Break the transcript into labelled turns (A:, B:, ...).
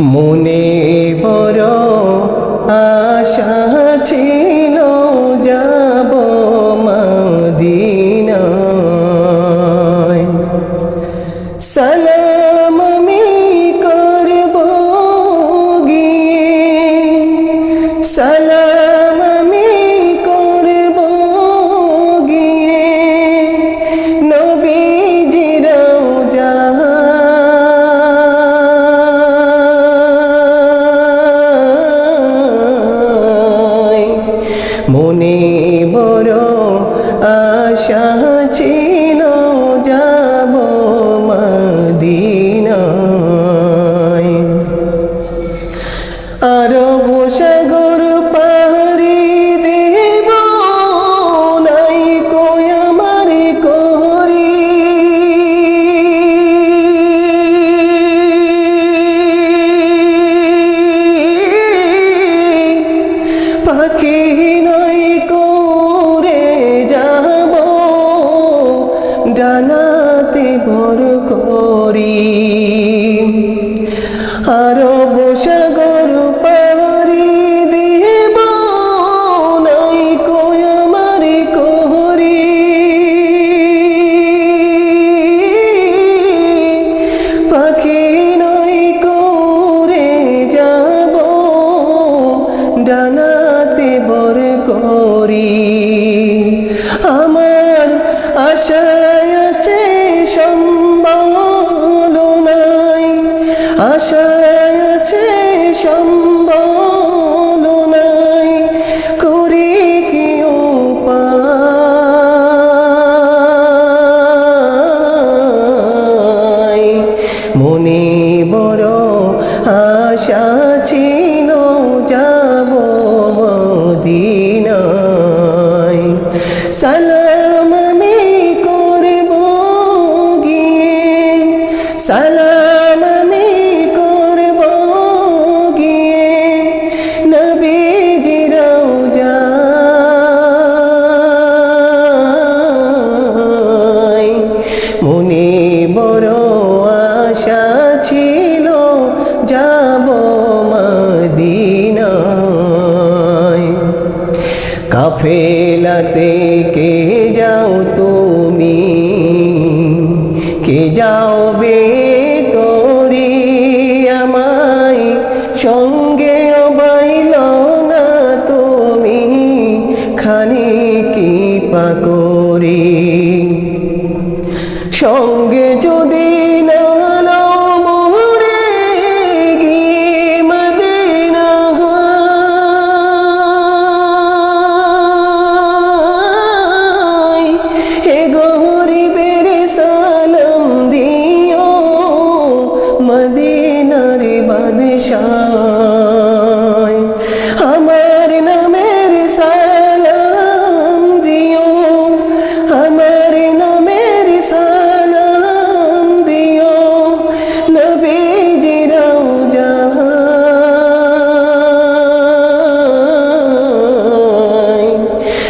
A: মনে বড় আশা ছিল। ছিল যাব মদিনায়। আরব সাগর পাহাড়ি দেব নাই কই আমার করি। পাখি ডানাতে ভর করি। আরব সাগর পারি দেব নাই কই আমার করি পাখি নয় করে যাব, ডানাতে বর করি। আশায় আছে নাই মনে বড় আশা ছিল যাব মদিনায়। সালাম যাব মদিনায়। কাফেলাতে কে যাও তুমি? কে যাও বে তোরি আমায়? সঙ্গে অবাইল না তুমি? খানি কি পাকরি। সঙ্গে যদি